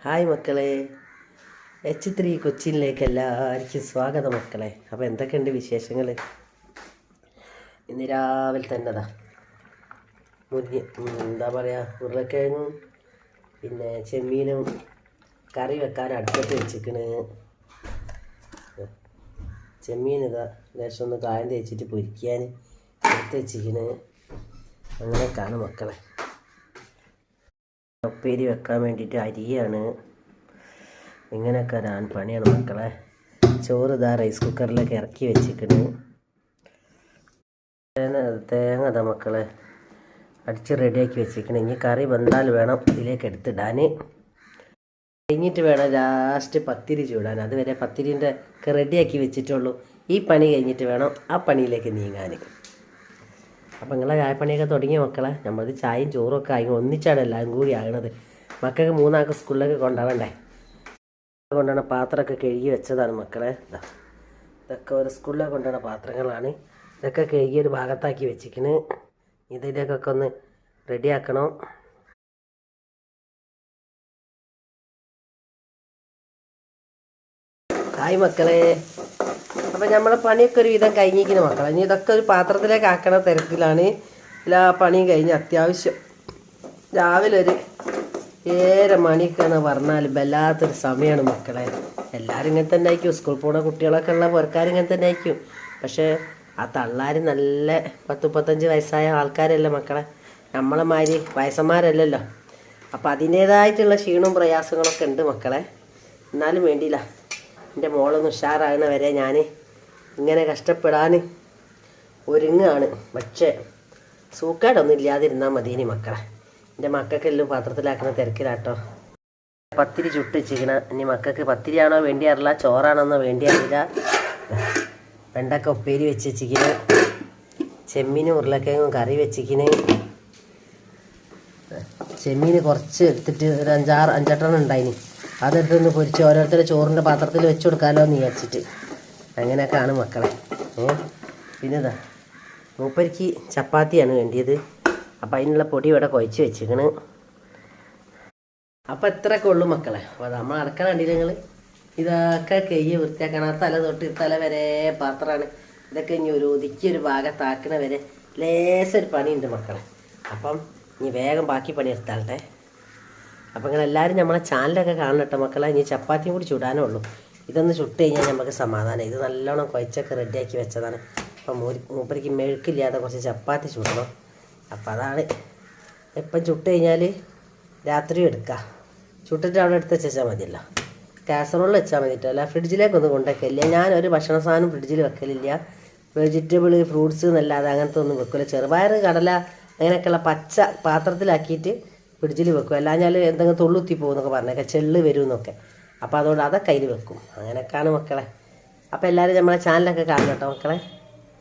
Hi മക്കളെ. H three കൊച്ചിയിലേക്ക് എല്ലാവർക്കും സ്വാഗതം മക്കളെ. അപ്പോൾ എന്തൊക്കെയുണ്ട് വിശേഷങ്ങൾ ഇന്ന് രാവിലെ തന്നെ അതാ ഉം, എന്താ പറയുക ഉരുളക്കിഴങ്ങും പിന്നെ ചെമ്മീനും കറി വെക്കാൻ അടുപ്പത്ത് വെച്ചിക്കണ് ചെമ്മീൻ ഇതാ ലേശം ഒന്ന് കായം തേച്ചിട്ട് പൊരിക്കാൻ എടുത്ത് വെച്ചിക്കണ് അങ്ങനെയൊക്കെയാണ് മക്കളെ. ഉപ്പേരി വെക്കാൻ വേണ്ടിയിട്ട് അരിയാണ്. ഇങ്ങനെയൊക്കെ ഞാൻ പണിയാണ് മക്കളെ. ചോറ് ഇതാ റൈസ് കുക്കറിലൊക്കെ ഇറക്കി വെച്ചിട്ടുണ്ട് തേങ്ങ ഇതാ മക്കളെ. അടിച്ച് റെഡിയാക്കി വെച്ചിരിക്കണം. ഇനി കറി വന്നാൽ വേണം ഇതിലേക്ക് എടുത്തിടാൻ. കഴിഞ്ഞിട്ട് വേണം ലാസ്റ്റ് പത്തിരി ചൂടാൻ. അതുവരെ പത്തിരിന്റെ ഒക്കെ റെഡിയാക്കി വെച്ചിട്ടുള്ളൂ. ഈ പണി കഴിഞ്ഞിട്ട് വേണം ആ പണിയിലേക്ക് നീങ്ങാൻ. അപ്പം നിങ്ങളെ ചായപ്പണിയൊക്കെ തുടങ്ങിയ മക്കളെ? നമ്മളത് ചായയും ചോറും ഒക്കെ ആയി. ഒന്നിച്ചാണ് എല്ലാവരും കൂടി ആകണത്. മക്കൾക്ക് മൂന്നാൾക്ക് സ്കൂളിലൊക്കെ കൊണ്ടുപോകണ്ടേ കൊണ്ടുപോണ പാത്രമൊക്കെ കഴുകി വെച്ചതാണ് മക്കളെ. ഇതൊക്കെ ഒരു സ്കൂളിലൊക്കെ കൊണ്ടുപോണ പാത്രങ്ങളാണ്. ഇതൊക്കെ കഴുകി ഒരു ഭാഗത്താക്കി വെച്ചിരിക്കണ്. ഇതിലേക്കൊക്കെ ഒന്ന് റെഡിയാക്കണം. ഹായ് മക്കളെ. അപ്പം നമ്മളെ പണിയൊക്കെ ഒരു വിധം കഴിഞ്ഞിരിക്കുന്ന മക്കളെ. ഇനി ഇതൊക്കെ ഒരു പാത്രത്തിലേക്ക് ആക്കണ തിരക്കിലാണ്. എല്ലാ പണിയും കഴിഞ്ഞ് അത്യാവശ്യം രാവിലെ ഒരു ഏഴര മണിക്കാണ് പറഞ്ഞാൽ വല്ലാത്തൊരു സമയമാണ് മക്കളെ. എല്ലാവരും ഇങ്ങനെ തന്നെ ആയിരിക്കും. സ്കൂളിൽ പോകുന്ന കുട്ടികളൊക്കെ ഉള്ള പുറക്കാരും ഇങ്ങനെ തന്നെ ആയിരിക്കും. പക്ഷേ ആ തള്ളാർ നല്ല പത്ത് മുപ്പത്തഞ്ച് വയസ്സായ ആൾക്കാരല്ലേ മക്കളെ. നമ്മളെ മാതിരി വയസ്സന്മാരല്ലല്ലോ. അപ്പം അതിന്റേതായിട്ടുള്ള ക്ഷീണവും പ്രയാസങ്ങളൊക്കെ ഉണ്ട് മക്കളെ. എന്നാലും വേണ്ടിയില്ല. എന്റെ മോളൊന്ന് ഉഷാറാകുന്ന വരെ ഞാൻ ഇങ്ങനെ കഷ്ടപ്പെടാൻ ഒരുങ്ങാണ്. പക്ഷേ സൂക്കേടൊന്നും ഇല്ലാതിരുന്നാൽ മതി ഇനി മക്കളെ. എന്റെ മക്കൾക്കെല്ലാം പാത്രത്തിലാക്കുന്ന തിരക്കിലാട്ടോ. പത്തിരി ചുട്ട് വെച്ചിരിക്കണ ഇനി മക്കൾക്ക് പത്തിരിയാണോ അറിയില്ല ചോറാണോന്നോ വേണ്ടി അറിയില്ല. വെണ്ടക്ക ഉപ്പേരി വെച്ച് വെച്ചിരിക്കണ്. ചെമ്മീനും ഉരുളക്കിഴങ്ങും കറി വെച്ചിരിക്കണ്. ചെമ്മീൻ കുറച്ച് എടുത്തിട്ട് ഒരു അഞ്ചാറ് അഞ്ചെട്ടെണ്ണം ഉണ്ടായിന്. അതെടുത്തൊന്ന് പൊരിച്ച് ഓരോരുത്തരെ ചോറിന്റെ പാത്രത്തിൽ വെച്ച് കൊടുക്കാമല്ലോ എന്ന് വിചാരിച്ചിട്ട്. അങ്ങനെയൊക്കെയാണ് മക്കളെ. ഏ? പിന്നെ ഇതാ മൂപ്പരിക്ക് ചപ്പാത്തിയാണ് വേണ്ടിയത്. അപ്പം അതിനുള്ള പൊടി ഇവിടെ കുഴച്ച് വെച്ചിരിക്കണ് അപ്പം ഇത്രയൊക്കെ ഉള്ളൂ മക്കളെ. അപ്പോൾ നമ്മൾ അടക്കാൻ കണ്ടില്ല നിങ്ങൾ ഇതൊക്കെ കയ്യ് വൃത്തിയാക്കണം. തല തൊട്ട് തല വരെ പാത്രമാണ്. ഇതൊക്കെ ഇനി ഒരു ഒതുക്കിയൊരു ഭാഗത്താക്കണ വരെ ലേശൊരു പണിയുണ്ട് മക്കളെ. അപ്പം ഇനി വേഗം ബാക്കി പണി എടുത്താട്ടെ അപ്പം നിങ്ങൾ എല്ലാവരും നമ്മളെ ചാനലൊക്കെ കാണണം കേട്ടോ മക്കളെ. ഇനി ചപ്പാത്തിയും കൂടി ചുടാനേ ഉള്ളൂ ഇതൊന്ന് ചുട്ട് കഴിഞ്ഞാൽ നമുക്ക് സമാധാനം. ഇത് നല്ലോണം കുഴച്ചൊക്കെ റെഡിയാക്കി വെച്ചതാണ്. അപ്പം മൂരി മൂപ്പരിക്ക് മെഴുക്കില്ലാതെ കുറച്ച് ചപ്പാത്തി ചുടണം. അപ്പം അതാണ്. എപ്പം ചുട്ട് കഴിഞ്ഞാൽ രാത്രി എടുക്കുക ചുട്ടിട്ട് അവിടെ എടുത്ത് വെച്ചാൽ മതിയല്ലോ. കാസറോളിൽ വെച്ചാൽ മതിട്ടോ. അല്ല ഫ്രിഡ്ജിലേക്കൊന്നും കൊണ്ടുവയ്ക്കില്ല ഞാനൊരു ഭക്ഷണ സാധനം ഫ്രിഡ്ജിൽ വെക്കലില്ല. വെജിറ്റബിൾ ഫ്രൂട്ട്സ് എന്നല്ലാതെ അങ്ങനത്തെ ഒന്നും വെക്കില്ല ചെറുപയർ കടല അങ്ങനെയൊക്കെയുള്ള പച്ച പാത്രത്തിലാക്കിയിട്ട് ഫ്രിഡ്ജിൽ വെക്കും. അല്ലാഞ്ഞാൽ എന്തെങ്കിലും തൊള്ളുത്തി പോകുന്നൊക്കെ പറഞ്ഞേക്കെ. ചെള്ള് വരും എന്നൊക്കെ അപ്പോൾ അതുകൊണ്ട് അതൊക്കെ അതിൽ വെക്കും. അങ്ങനെയൊക്കെയാണ് മക്കളെ. അപ്പോൾ എല്ലാവരും നമ്മളെ ചാനലൊക്കെ കാണണം കേട്ടോ മക്കളെ.